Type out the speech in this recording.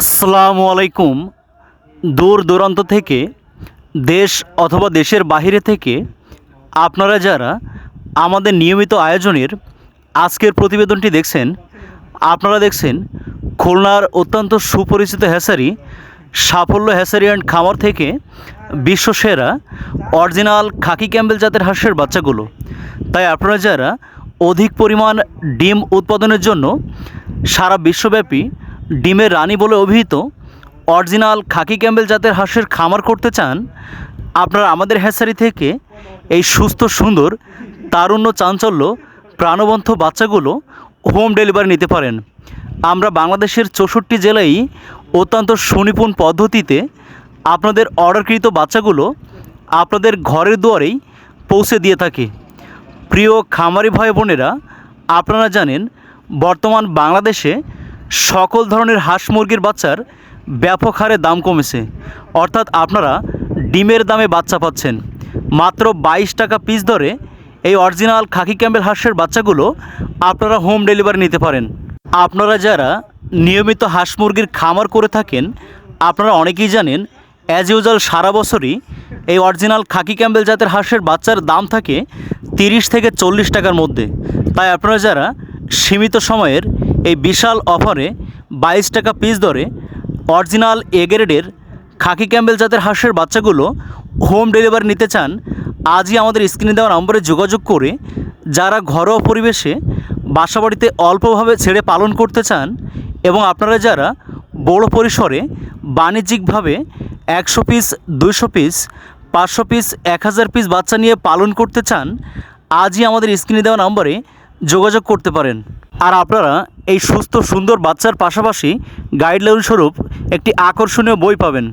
আসসালামু আলাইকুম। দূর দূরান্ত থেকে, দেশ অথবা দেশের বাইরে থেকে আপনারা যারা আমাদের নিয়মিত আয়োজনের আজকের প্রতিবেদনটি দেখছেন, আপনারা দেখছেন খুলনার অত্যন্ত সুপরিচিত হ্যাসারি, সাফল্য হ্যাসারি অ্যান্ড খামার থেকে বিশ্বসেরা অরিজিনাল খাকি ক্যাম্বেল জাতের হাঁসের বাচ্চাগুলো। তাই আপনারা যারা অধিক পরিমাণ ডিম উৎপাদনের জন্য সারা বিশ্বব্যাপী ডিমের রানী বলে অভিহিত, অরিজিনাল খাকি ক্যাম্বেল জাতের হাঁসের খামার করতে চান, আপনারা আমাদের হ্যাসারি থেকে এই সুস্থ, সুন্দর, তারুণ্য, চাঞ্চল্য, প্রাণবন্ত বাচ্চাগুলো হোম ডেলিভারি নিতে পারেন। আমরা বাংলাদেশের চৌষট্টি জেলায় অত্যন্ত সুনিপুণ পদ্ধতিতে আপনাদের অর্ডারকৃত বাচ্চাগুলো আপনাদের ঘরের দুয়ারেই পৌঁছে দিয়ে থাকি। প্রিয় খামারি ভাই বোনেরা, আপনারা জানেন, বর্তমান বাংলাদেশে সকল ধরনের হাঁস মুরগির বাচ্চার ব্যাপক হারে দাম কমেছে। অর্থাৎ আপনারা ডিমের দামে বাচ্চা পাচ্ছেন। মাত্র বাইশ টাকা পিস ধরে এই অরিজিনাল খাকি ক্যাম্বেল হাঁসের বাচ্চাগুলো আপনারা হোম ডেলিভারি নিতে পারেন। আপনারা যারা নিয়মিত হাঁস মুরগির খামার করে থাকেন, আপনারা অনেকেই জানেন অ্যাজ ইউজাল সারা বছরই এই অরিজিনাল খাকি ক্যাম্বেল জাতের হাঁসের বাচ্চার দাম থাকে তিরিশ থেকে চল্লিশ টাকার মধ্যে। তাই আপনারা যারা সীমিত সময়ের এই বিশাল অফারে বাইশ টাকা পিস দরে অরিজিনাল এ খাকি ক্যাম্বেল জাতের হাঁসের বাচ্চাগুলো হোম ডেলিভারি নিতে চান, আজই আমাদের স্ক্রিনে দেওয়া নম্বরে যোগাযোগ করে যারা ঘরোয়া পরিবেশে বাসাবাড়িতে অল্পভাবে ছেড়ে পালন করতে চান এবং আপনারা যারা বড় পরিসরে বাণিজ্যিকভাবে একশো পিস দুইশো পিস পাঁচশো পিস এক হাজার পিস বাচ্চা নিয়ে পালন করতে চান, আজই আমাদের স্ক্রিনে দেওয়া নম্বরে যোগাযোগ করতে পারেন। আর আপনারা এই সুস্থ সুন্দর বাচ্চার পাশাপাশি গাইডলাইন স্বরূপ একটি আকর্ষণীয় বই পাবেন।